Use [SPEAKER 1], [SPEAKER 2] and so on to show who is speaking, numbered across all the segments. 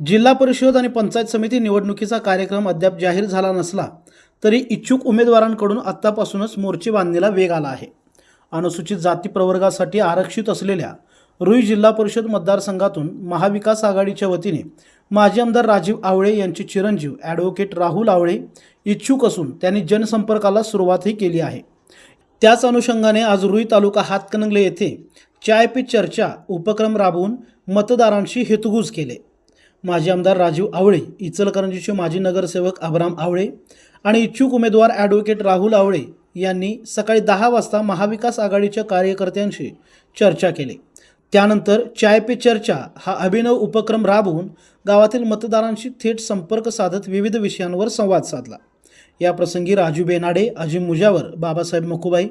[SPEAKER 1] जिल्हा परिषद आणि पंचायत समिती निवडणुकीचा कार्यक्रम अद्याप जाहीर झाला नसला तरी इच्छुक उमेदवारांकडून आत्तापासूनच मोर्चे बांधणीला वेग आला आहे. अनुसूचित जाती प्रवर्गासाठी आरक्षित असलेल्या रुई जिल्हा परिषद मतदारसंघातून महाविकास आघाडीच्या वतीने माजी आमदार राजीव आवळे यांचे चिरंजीव ॲडव्होकेट राहुल आवळे इच्छुक असून त्यांनी जनसंपर्काला सुरुवातही केली आहे. त्याच अनुषंगाने आज रुई तालुका हातकणंगले येथे चाय पे चर्चा उपक्रम राबवून मतदारांशी हितगुज केले. माजी आमदार राजीव आवळे इचलकरंजीचे माजी नगरसेवक अबराम आवळे आणि इच्छुक उमेदवार ॲडव्होकेट राहुल आवळे यांनी सकाळी दहा वाजता महाविकास आघाडीच्या कार्यकर्त्यांशी चर्चा केली. त्यानंतर चाय पे चर्चा हा अभिनव उपक्रम राबवून गावातील मतदारांशी थेट संपर्क साधत विविध विषयांवर संवाद साधला. या प्रसंगी राजू बेनाडे अजिम मुजावर बाबासाहेब मखुबाई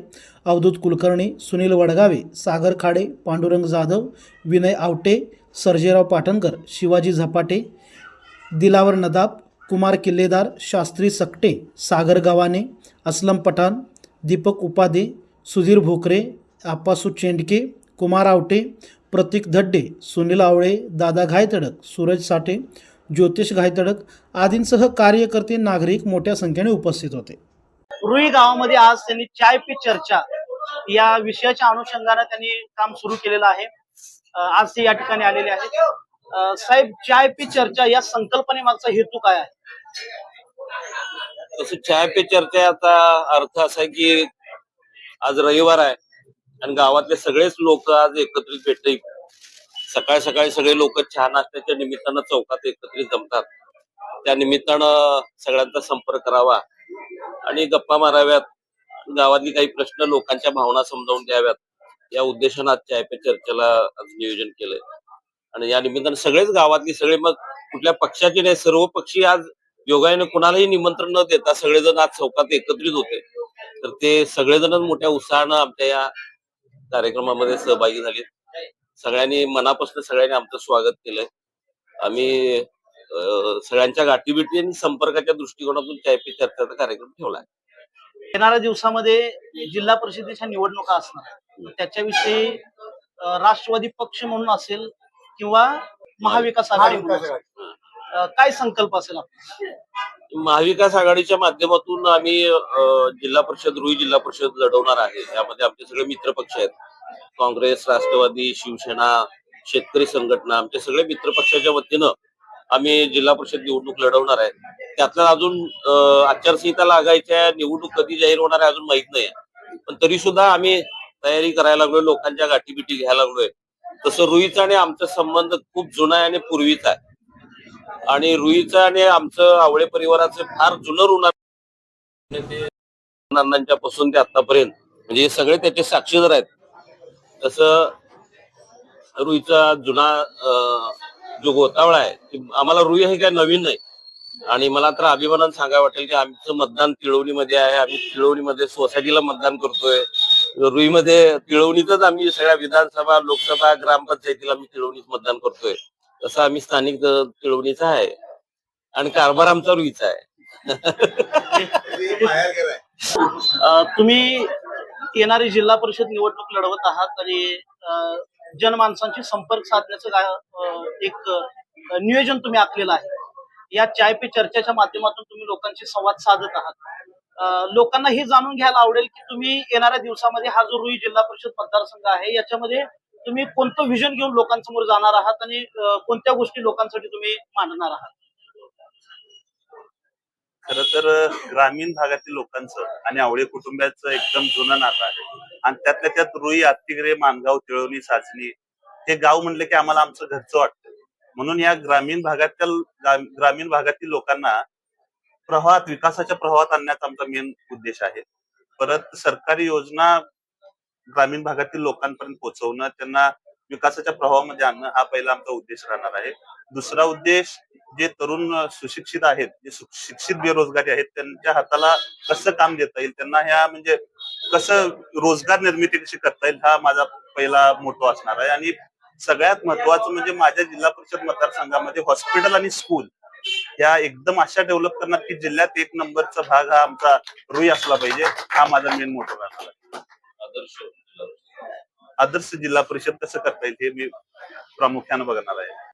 [SPEAKER 1] अवधूत कुलकर्णी सुनील वडगावे सागर खाडे पांडुरंग जाधव विनय आवटे सर्जेराव पाटणकर शिवाजी झपाटे दिलावर नदाब कुमार किल्लेदार शास्त्री सकटे सागर गवाने असलम पठाण दीपक उपाधे सुधीर भोकरे आप्पासू चेंडके कुमार आवटे प्रतीक धड्डे सुनील आवळे दादा घायतडक सूरज साठे ज्योतिष घायतडक आदींसह कार्यकर्ते नागरिक मोठ्या संख्येने उपस्थित होते.
[SPEAKER 2] रुई गावामध्ये आज त्यांनी चाय पी चर्चा या विषयाच्या अनुषंगाने त्यांनी काम सुरू केलेलं आहे. आज ते या ठिकाणी आलेले आहेत. साहेब चाय पे चर्चा या संकल्पनेमागचा हेतू काय आहे?
[SPEAKER 3] तसं चाय पे चर्चेचा अर्थ असा आहे की आज रविवार आहे आणि गावातले सगळेच लोक आज एकत्रित भेटले सकाळी सकाळी सगळे लोक चहा नाश्त्याच्या निमित्तानं चौकात एकत्रित जमतात. त्या निमित्तानं सगळ्यांचा संपर्क करावा आणि गप्पा माराव्यात. गावातली काही प्रश्न लोकांच्या भावना समजावून द्याव्यात. या उद्देशानं आज चाय चर्चेला आज नियोजन केलंय. आणि या निमित्तानं सगळेच गावातली सगळे मग कुठल्या पक्षाचे नाही सर्व पक्षी आज योगायने कुणालाही निमंत्रण न देता सगळेजण आज चौकात एकत्रित होते. तर ते सगळेजणच मोठ्या उत्साहानं आमच्या या कार्यक्रमामध्ये सहभागी झाले सगळ्यांनी मनापासून सगळ्यांनी आमचं स्वागत केलंय. आम्ही सगळ्यांच्या गाठीभेटी आणि संपर्काच्या दृष्टिकोनातून चायपी चर्चाचा कार्यक्रम ठेवलाय
[SPEAKER 2] येणाऱ्या दिवसामध्ये जिल्हा परिषदेच्या निवडणुका असणार त्याच्याविषयी राष्ट्रवादी पक्ष म्हणून असेल किंवा महाविकास आघाडी काय संकल्प असेल
[SPEAKER 3] महाविकास आघाडीच्या माध्यमातून आम्ही जिल्हा परिषद रुई जिल्हा परिषद लढवणार आहे. यामध्ये आमचे सगळे मित्र पक्ष आहेत. काँग्रेस राष्ट्रवादी शिवसेना शेतकरी संघटना आमचे सगळे मित्र पक्षाच्या वतीनं आम्ही जिल्हा परिषद निवडणूक लढवणार आहे. त्यातल्या अजून आचारसंहिता लागायच्या निवडणूक कधी जाहीर होणार आहे अजून माहीत नाही पण तरी सुद्धा आम्ही तयारी करायला लागलोय लोकांच्या गाठीबिटी घ्यायला लागलोय. तसं रुईचा आणि आमचा संबंध खूप जुना आहे आणि पूर्वीचा आहे. आणि रुईचा आणि आमचं आवळे परिवाराचं फार जुनं ऋण आहे. पासून ते आतापर्यंत म्हणजे हे सगळे त्याचे साक्षीदार आहेत. तसं रुईचा जुना जो गोतावळा आहे आम्हाला रुई हे काय नवीन नाही? आणि मला तर अभिमानानं सांगायला वाटेल की आमचं मतदान तिळवणीमध्ये आहे. आम्ही तिळवणीमध्ये सोसायटीला मतदान करतोय. रुईमध्ये तिळवणीतच आम्ही सगळ्या विधानसभा लोकसभा ग्रामपंचायतीला आम्ही तिळवणीत मतदान करतोय. तसं आम्ही स्थानिक तिळवणीचा आहे. आणि कारभार आमचा रुईचा आहे.
[SPEAKER 2] तुम्ही येणारी जिल्हा परिषद निवडणूक लढवत आहात आणि जनमानसांशी संपर्क साधण्याचं एक नियोजन तुम्ही आखलेलं आहे. या चाय पे चर्चेच्या माध्यमातून तुम्ही लोकांशी संवाद साधत आहात. लोकांना हे जाणून घ्यायला आवडेल की तुम्ही येणाऱ्या दिवसामध्ये हा जो रुई जिल्हा परिषद मतदारसंघ आहे याच्यामध्ये तुम्ही कोणतं व्हिजन घेऊन लोकांसमोर जाणार आहात आणि कोणत्या गोष्टी लोकांसाठी तुम्ही मांडणार आहात?
[SPEAKER 4] खर तर ग्रामीण भागातील लोकांचं आणि आवळे कुटुंबाचं एकदम जुनं नातं आहे. आणि त्यातल्या त्यात रुई आत्तिग्रे मानगाव तिळवणी साचणी हे गाव म्हणले की आम्हाला आमचं घरचं वाटतं. म्हणून या ग्रामीण भागातल्या ग्रामीण भागातील लोकांना प्रवाहात विकासाच्या प्रवाहात आणण्याचा आमचा मेन उद्देश आहे. परत सरकारी योजना ग्रामीण भागातील लोकांपर्यंत पोहोचवणं त्यांना विकासाच्या प्रवाहामध्ये आणणं हा पहिला आमचा उद्देश राहणार आहे. दुसरा उद्देश जे तरुण सुशिक्षित आहेत जे शिक्षित बेरोजगारी आहेत त्यांच्या हाताला कसं काम देता येईल? त्यांना ह्या म्हणजे कसं रोजगार निर्मिती कशी करता येईल हा माझा पहिला मोठो असणार आहे. आणि सगळ्यात महत्वाचं म्हणजे माझ्या जिल्हा परिषद मतदारसंघामध्ये हॉस्पिटल आणि स्कूल या एकदम अशा डेव्हलप करणार की जिल्ह्यात एक नंबरचा भाग हा आमचा रुई असला पाहिजे. हा माझा मेन मोठो राहणार आहे.
[SPEAKER 3] आदर्श
[SPEAKER 4] आदर्श जिल्हा परिषद कसं करता येईल हे मी प्रामुख्यानं बघणार आहे.